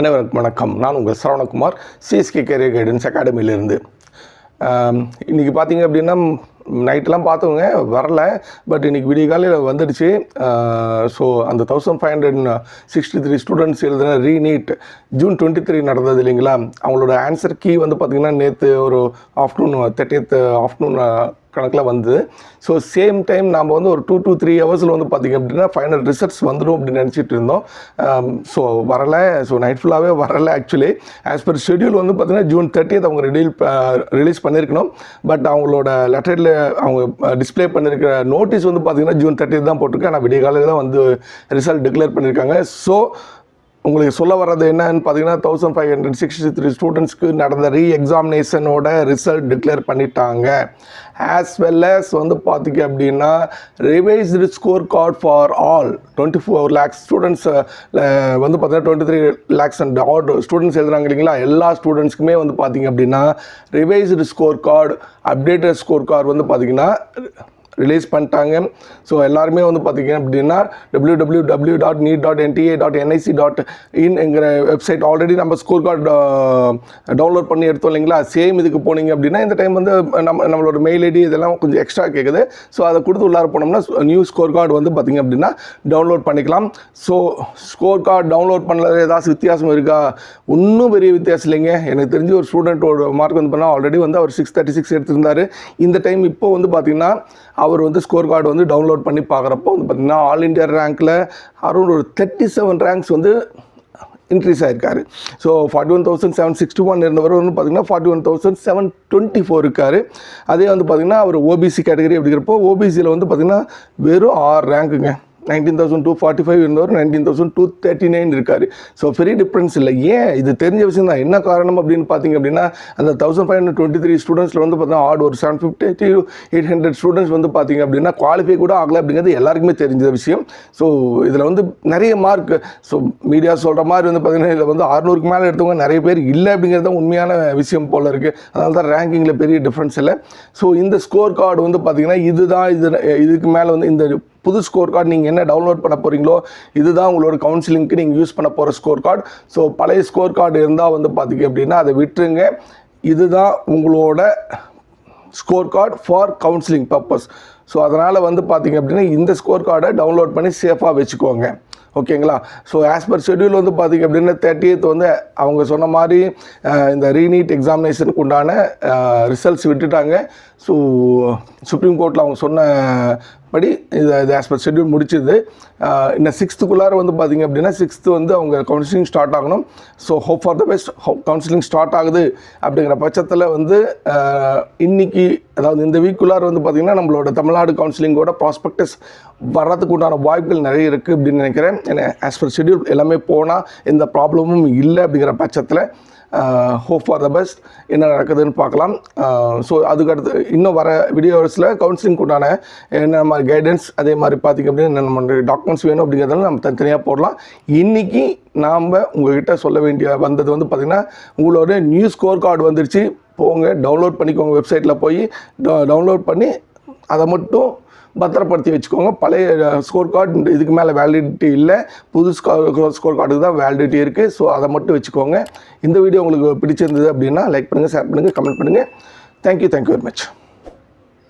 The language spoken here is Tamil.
அனைவருக்கும் வணக்கம். நான் உங்கள் சரவணகுமார் சிஎஸ்கே கேரியர் கைடன்ஸ் அகாடமியிலிருந்து இன்றைக்கி பார்த்தீங்க அப்படின்னா நைட்டெலாம் பார்த்தவங்க வரல. பட் இன்றைக்கி விடிய காலையில் வந்துடுச்சு. ஸோ அந்த thousand five hundred sixty three students எழுதின re NEET June twenty three நடந்தது இல்லைங்களா? அவங்களோட ஆன்சர் கீ வந்து பார்த்திங்கன்னா நேற்று ஒரு ஆஃப்டர்நூன் தேர்ட்டியத் ஆஃப்டர்நூன் கணக்கில் வந்து. ஸோ சேம் டைம் நாம் வந்து ஒரு டூ டூ த்ரீ ஹவர்ஸில் வந்து பார்த்திங்க அப்படின்னா ஃபைனல் ரிசல்ட்ஸ் வந்துடும் அப்படின்னு நினச்சிட்டு இருந்தோம். ஸோ வரலை. ஸோ நைட் ஃபுல்லாகவே வரலை ஆக்சுவலி ஆஸ் பர் ஷெடியூல் வந்து பார்த்திங்கன்னா ஜூன் தேர்ட்டியத் அவங்க ரிடீல் ரிலீஸ் uh, பண்ணியிருக்கணும் பட் அவங்களோட லெட்டரில் அவங்க uh, டிஸ்ப்ளே பண்ணியிருக்கிற நோட்டீஸ் வந்து பார்த்திங்கன்னா ஜூன் தேர்ட்டியத் தான் போட்டிருக்கு. ஆனால் விடிய காலையில் தான் வந்து ரிசல்ட் டிக்ளேர் பண்ணியிருக்காங்க ஸோ உங்களுக்கு சொல்ல வர்றது என்னன்னு பார்த்தீங்கன்னா thousand five hundred sixty three ஸ்டூடெண்ட்ஸ்க்கு நடந்த ரீ எக்ஸாமினேஷனோட ரிசல்ட் டிக்ளேர் பண்ணிட்டாங்க. ஆஸ் வெல் அஸ் வந்து பார்த்தீங்க அப்படின்னா revised score card for all twenty four lakhs students வந்து பார்த்தீங்கன்னா twenty three lakhs and order students எழுதுறாங்க இல்லைங்களா? எல்லா ஸ்டூடெண்ட்ஸ்க்குமே வந்து பார்த்தீங்க அப்படின்னா revised score card updated score card வந்து பார்த்தீங்கன்னா ரிலீஸ் பண்ணிட்டாங்க. ஸோ எல்லாருமே வந்து பார்த்தீங்க அப்படின்னா W W W dot NEET dot NTA dot NIC dot இன்ங்கிற website already நம்ம ஸ்கோர் கார்டு டவுன்லோட் பண்ணி எடுத்தோம் இல்லைங்களா? சேம் இதுக்கு போனீங்க அப்படின்னா இந்த டைம் வந்து நம்ம நம்மளோட மெயில் ஐடி இதெல்லாம் கொஞ்சம் எக்ஸ்ட்ரா கேட்குது ஸோ அதை கொடுத்து உள்ளார போனோம்னா நியூ ஸ்கோர் கார்டு வந்து பார்த்திங்க அப்படின்னா டவுன்லோட் பண்ணிக்கலாம். ஸோ ஸ்கோர் கார்டு டவுன்லோட் பண்ணல ஏதாச்சும் வித்தியாசம் இருக்கா? ஒன்றும் பெரிய வித்தியாசம் இல்லைங்க. எனக்கு தெரிஞ்சு ஒரு ஸ்டூடெண்ட்டோட மார்க் வந்து பண்ணால் ஆல்ரெடி வந்து அவர் சிக்ஸ் தேர்ட்டி சிக்ஸ் எடுத்திருந்தார். இந்த டைம் இப்போ வந்து பார்த்திங்கன்னா அவர் வந்து ஸ்கோர் கார்டு வந்து டவுன்லோட் பண்ணி பார்க்குறப்போ வந்து பார்த்தீங்கன்னா ஆல் இண்டியா ரேங்க்கில் அரௌண்ட் ஒரு தேர்ட்டி செவன் ரேங்க்ஸ் வந்து இன்க்ரீஸ் ஆயிருக்காரு. So forty one thousand seven sixty one இருந்தவர் வந்து பார்த்தீங்கன்னா forty one thousand seven twenty four இருக்கார். அதே வந்து பார்த்திங்கன்னா அவர் ஓபிசி கேட்டகரி அப்படிங்கிறப்போ ஓபிசியில் வந்து பார்த்திங்கன்னா வெறும் ஆறு ரேங்க்குங்க nineteen thousand two forty five இருந்தவர் nineteen thousand two thirty nine இருக்கார். ஸோ பெரிய டிஃப்ரென்ஸ் இல்லை. ஏன்? இது தெரிஞ்ச விஷயம் தான் என்ன காரணம் அப்படின்னு பார்த்தீங்க அப்படின்னா அந்த thousand five hundred twenty three ஸ்டூடெண்ட்ஸில் வந்து பார்த்தீங்கன்னா ஆட் ஒரு seven fifty two eight hundred students வந்து பார்த்தீங்க அப்படின்னா குவாலிஃபை கூட ஆகலை அப்படிங்கிறது எல்லாருக்குமே தெரிஞ்ச விஷயம். ஸோ இதில் வந்து நிறைய மார்க் ஸோ மீடியா சொல்கிற மாதிரி வந்து பார்த்தீங்கன்னா இதில் வந்து அறுநூறுக்கு மேலே எடுத்தவங்க நிறைய பேர் இல்லை அப்படிங்கிறது தான் உண்மையான விஷயம் போல் இருக்குது அதனால தான் ரேங்கிங்கில் பெரிய டிஃப்ரென்ஸ் இல்லை. ஸோ இந்த ஸ்கோர் கார்டு வந்து பார்த்தீங்கன்னா இதுதான் இது இதுக்கு மேலே வந்து இந்த புது ஸ்கோர் கார்டு நீங்கள் என்ன டவுன்லோட் பண்ண போகிறீங்களோ இதுதான் உங்களோட கவுன்சிலிங்க்கு நீங்கள் யூஸ் பண்ண போகிற ஸ்கோர் கார்டு ஸோ பழைய ஸ்கோர் கார்டு இருந்தால் வந்து பார்த்தீங்க அப்படின்னா அதை விட்டுருங்க. இதுதான் உங்களோட score card for counselling purpose so அதனால் வந்து பார்த்தீங்க அப்படின்னா இந்த ஸ்கோர் கார்டை டவுன்லோட் பண்ணி சேஃபாக வச்சுக்கோங்க. ஓகேங்களா ஸோ ஆஸ் பர் ஷெட்யூல் வந்து பார்த்தீங்க அப்படின்னா தேர்ட்டியத் வந்து அவங்க சொன்ன மாதிரி இந்த ரீநீட் எக்ஸாமினேஷனுக்கு உண்டான ரிசல்ட்ஸ் விட்டுட்டாங்க. ஸோ சுப்ரீம் கோர்ட்டில் அவங்க சொன்ன படி இது இது ஆஸ் பர் ஷெட்யூல் முடிச்சிது. இன்னும் சிக்ஸ்த்துக்குள்ளார வந்து பார்த்தீங்க அப்படின்னா சிக்ஸ்த்து வந்து அவங்க கவுன்சிலிங் ஸ்டார்ட் ஆகணும். So hope for the best counselling start ஆகுது அப்படிங்கிற பட்சத்தில் வந்து இன்றைக்கி இன்னைக்கு அதாவது இந்த வீக்குள்ளார வந்து பார்த்திங்கன்னா நம்மளோட தமிழ்நாடு கவுன்சிலிங்கோட ப்ராஸ்பெக்டஸ் வர்றதுக்கு உண்டான வாய்ப்புகள் நிறைய இருக்குது அப்படின்னு நினைக்கிறேன். ஏன்னா ஆஸ் பர் ஷெட்யூல் எல்லாமே போனால் எந்த ப்ராப்ளமும் இல்லை அப்படிங்கிற பட்சத்தில் ஹோப் ஃபார் த பெஸ்ட் என்ன நடக்குதுன்னு பார்க்கலாம். Uh, ஸோ அதுக்கடுத்து இன்னும் வர வீடியோஸில் கவுன்சிலிங் உண்டான என்ன மாதிரி கைடன்ஸ் அதே மாதிரி பார்த்திங்க அப்படின்னா என்ன நம்ம டாக்குமெண்ட்ஸ் வேணும் அப்படிங்கிறதால நம்ம தனித்தனியாக போடலாம். இன்றைக்கி நாம் உங்கள்கிட்ட சொல்ல வேண்டிய வந்தது வந்து பார்த்திங்கன்னா உங்களோட நியூ ஸ்கோர் கார்டு வந்துருச்சு. போங்க டவுன்லோட் பண்ணிக்கோங்க வெப்சைட்டில் போய் டவுன்லோட் பண்ணி அதை மட்டும் பத்திரப்படுத்தி வச்சுக்கோங்க. பழைய ஸ்கோர் கார்டு இதுக்கு மேலே வேலிடிட்டி இல்லை. புது ஸ்கோர் ஸ்கோர் கார்டுக்கு தான் வேலிடிட்டி இருக்குது ஸோ அதை மட்டும் வச்சுக்கோங்க. இந்த வீடியோ உங்களுக்கு பிடிச்சிருந்தது அப்படின்னா லைக் பண்ணுங்கள் ஷேர் பண்ணுங்கள் கமெண்ட் பண்ணுங்கள் தேங்க்யூ தேங்க்யூ வெரி மச்